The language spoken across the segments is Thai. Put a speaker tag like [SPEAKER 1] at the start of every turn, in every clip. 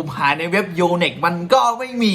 [SPEAKER 1] ผมหาในเว็บโยเน็กมันก็ไม่มี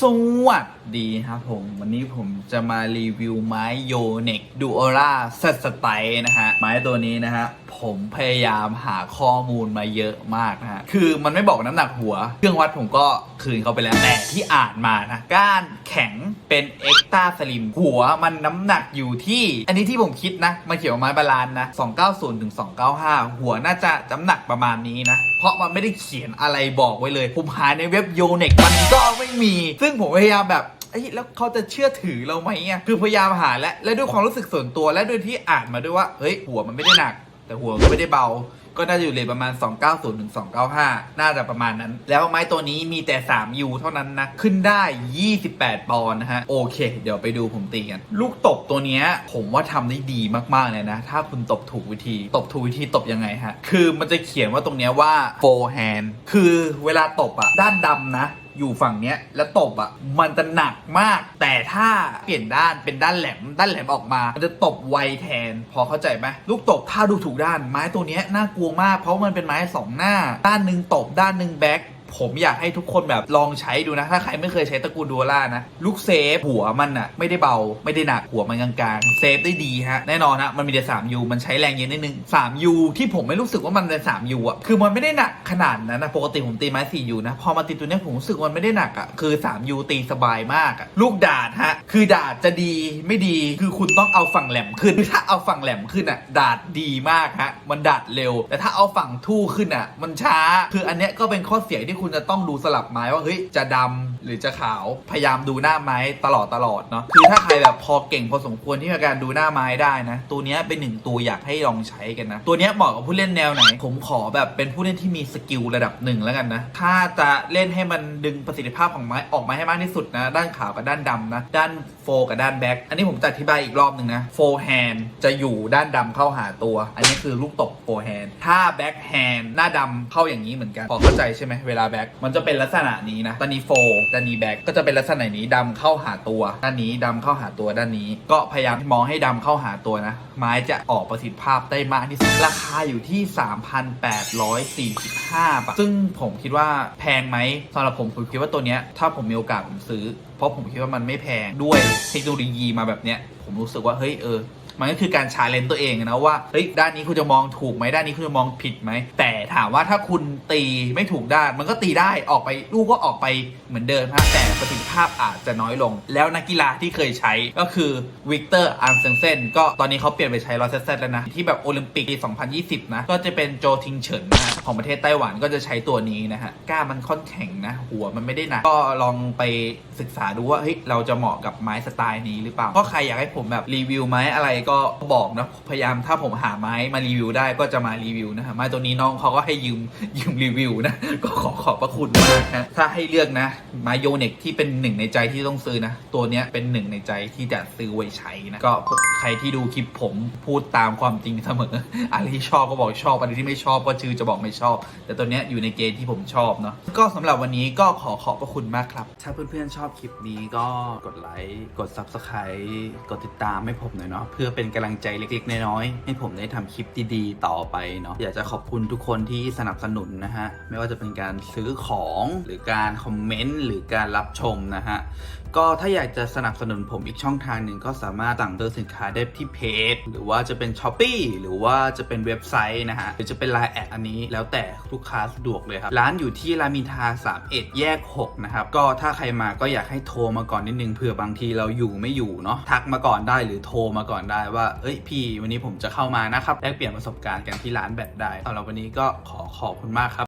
[SPEAKER 1] สวัสดีครับผม วันนี้ผมจะมารีวิวไม้โยเน็กดูออร่าเซตสไตนะฮะ ไม้ตัวนี้นะฮะ ผมพยายามหาข้อมูลมาเยอะมากนะฮะ คือมันไม่บอกน้ำหนักหัว เครื่องวัดผมก็ คืนเขาไปแล้ว แต่ที่อ่านมานะ ก้านแข็งเป็นเอ็กตาสลิมหัวมันน้ำหนักอยู่ที่ อันนี้ที่ผมคิดนะ มันเขียนว่าไม้บาลานนะ 290ถึง295 หัวน่าจะน้ำหนักประมาณนี้นะ เพราะมันไม่ได้เขียนอะไรบอกไว้เลย ผมหาในเว็บโยเน็กมันก็ไม่มี ซึ่งผมพยายามแบบเอ้แล้วเขาจะเชื่อถือเราไหมอะคือพยายามหาและและด้วยความรู้สึกส่วนตัวและด้วยที่อ่านมาด้วยว่าเฮ้ยหัวมันไม่ได้หนัก แต่หัวก็ไม่ได้เบา ก็น่าจะอยู่เลยประมาณ 290ถึง295 น่าจะประมาณนั้น แล้วไม้ตัวนี้มีแต่ 3U เท่านั้นนะ ขึ้นได้ 28 ปอนด์นะฮะ โอเค เดี๋ยวไปดูผมตีกัน ลูกตบตัวนี้ผมว่าทำได้ดีมากๆเลยนะ ถ้าคุณตบถูกวิธี ตบถูกวิธีตบยังไงฮะ คือมันจะเขียนว่าตรงนี้ว่า forehand คือเวลาตบอะด้านดำนะ อยู่ฝั่งเนี้ยแล้วตบอะมันจะหนักมาก แต่ถ้าเปลี่ยนด้านเป็นด้านแหลม ด้านแหลมออกมา มันจะตบไวแทน พอเข้าใจไหมลูกตบถ้าดูถูกด้านไม้ตัวเนี้ยน่ากลัวมากเพราะมันเป็นไม้สองหน้า ด้านหนึ่งตบด้านหนึ่งแบ็ค ผมอยากให้ทุกคนแบบลองใช้ดูนะ ถ้าใครไม่เคยใช้ตระกูลดูล่านะ ลูกเซฟหัวมันอะไม่ได้เบาไม่ได้หนักหัวมันกลางๆเซฟได้ดีฮะ แน่นอนฮะมันมีแต่3 U มันใช้แรงเยอะนิดนึง3 U ที่ผมไม่รู้สึกว่ามันเป็น3 U อะคือมันไม่ได้หนักขนาดนั้นนะปกติผมตีไม้4 U นะพอมาตีตัวเนี้ยผมรู้สึกว่ามันไม่ได้หนักอะคือ3 U ตีสบายมากอะลูกดาดฮะคือดาดจะดีไม่ดีคือคุณต้องเอาฝั่งแหลมขึ้นถ้าเอาฝั่งแหลมขึ้นอะดาดดีมากฮะมันดาดเร็ว แต่ถ้าเอาฝั่งทู่ขึ้นอะมันช้า คืออันเนี้ยก็เป็นข้อเสียที่คุณจะต้องดูสลับไม้ว่าเฮ้ยจะดำ หรือจะขาวพยายามดูหน้าไม้ตลอดตลอดเนาะคือถ้าใครแบบพอเก่งพอสมควรที่ในการดูหน้าไม้ได้นะ ตัวนี้เป็นหนึ่งตัวอยากให้ลองใช้กันนะ ตัวนี้เหมาะกับผู้เล่นแนวไหน ผมขอแบบเป็นผู้เล่นที่มีสกิลระดับหนึ่งแล้วกันนะ ถ้าจะเล่นให้มันดึงประสิทธิภาพของไม้ออกมาให้มากที่สุดนะ ด้านขาวกับด้านดำนะ ด้านโฟกับด้านแบ็คอันนี้ผมจะอธิบายอีกรอบหนึ่งนะโฟแฮนจะอยู่ด้านดำเข้าหาตัว อันนี้คือลูกตบโฟแฮนถ้าแบ็คแฮนหน้าดำเข้าอย่างนี้เหมือนกันพอเข้าใจใช่ไหมเวลาแบ็คมันจะเป็นลักษณะนี้นะด้านนี้โฟด้านนี้แบ็คก็จะเป็นลักษณะนี้ดำเข้าหาตัวด้านนี้ดำเข้าหาตัวด้านนี้ ก็พยายามมองให้ดำเข้าหาตัวนะ ไม้จะออกประสิทธิภาพได้มากที่สุดราคาอยู่ที่ 3,845 บาท ซึ่งผมคิดว่าแพงไหมสำหรับผมผมคิดว่าตัวเนี้ยถ้าผมมีโอกาสผมซื้อ เพราะผมคิดว่ามันไม่แพงด้วยเทคโนโลยีมาแบบเนี้ยผมรู้สึกว่าเฮ้ยเออ มันก็คือการชาเลนจ์ตัวเองนะว่าเฮ้ยด้านนี้คุณจะมองถูกไหมด้านนี้คุณจะมองผิดไหม แต่ถามว่าถ้าคุณตีไม่ถูกด้าน มันก็ตีได้ออกไปลูกก็ออกไปเหมือนเดิมฮะแต่ประสิทธิภาพอาจจะน้อยลง แล้วนักกีฬาที่เคยใช้ก็คือวิกเตอร์อันเซนเซนก็ตอนนี้เขาเปลี่ยนไปใช้รอเซตแล้วนะ ที่แบบโอลิมปิกปี 2020 นะ ก็จะเป็นโจทิงเฉินนะของประเทศไต้หวันก็จะใช้ตัวนี้นะฮะก้ามันค่อนแข็งนะ หัวมันไม่ได้หนักก็ลองไปศึกษาดูว่าเฮ้ยเราจะเหมาะกับไม้สไตล์นี้หรือเปล่าก็ใครอยากให้ผมแบบรีวิวไม้อะไรก็บอกนะพยายามถ้าผมหาไม้มารีวิวได้ก็จะมารีวิวนะฮะไม้ตัวนี้น้องเขาก็ให้ยืมยืมรีวิวนะก็ขอขอบพระคุณมากนะถ้าให้เลือกนะไม้โยเน็กที่เป็นหนึ่งในใจที่ต้องซื้อนะตัวเนี้ยเป็นหนึ่งในใจที่จะซื้อไว้ใช้นะก็ใครที่ดูคลิปผมพูดตามความจริงเสมออะไรที่ชอบก็บอกชอบอะไรที่ไม่ชอบก็ชื่อจะบอกไม่ชอบ แต่ตัวเนี้ยอยู่ในเกณฑ์ที่ผมชอบเนาะก็สำหรับวันนี้ก็ขอขอบพระคุณมากครับ ถ้าเพื่อนๆชอบคลิปนี้ก็กดไลค์กด Subscribe กดติดตามให้ผมหน่อยเนาะเพื่อเป็นกำลังใจเล็กๆ น้อยๆ ให้ผมได้ทำคลิปดีๆ ต่อไปเนาะอยากจะขอบคุณทุกคนที่สนับสนุนนะฮะ ไม่ว่าจะเป็นการซื้อของหรือการคอมเมนต์หรือการรับชมนะฮะ ก็ถ้าอยากจะสนับสนุนผมอีกช่องทางหนึ่งก็สามารถสั่งซื้อสินค้าได้ที่เพจ หรือว่าจะเป็น s h อ p e e หรือว่าจะเป็นเว็บไซต์นะฮะหรือจะเป็น Line แอดอันนี้แล้วแต่ลูกค้าสะดวกเลยครับ ร้านอยู่ที่รามอินทรา31 แยก 6 นะครับ ก็ถ้าใครมาก็อยากให้โทรมาก่อนนิดนึงเผื่อบางทีเราอยู่ไม่อยู่เนาะทักมาก่อนได้หรือโทรมาก่อนได้ว่า เอ้ยพี่ วันนี้ผมจะเข้ามานะครับแลกเปลี่ยนประสบการณ์กันที่ร้านแบตได้สำหรับวันนี้ก็ขอขอบคุณมากครับ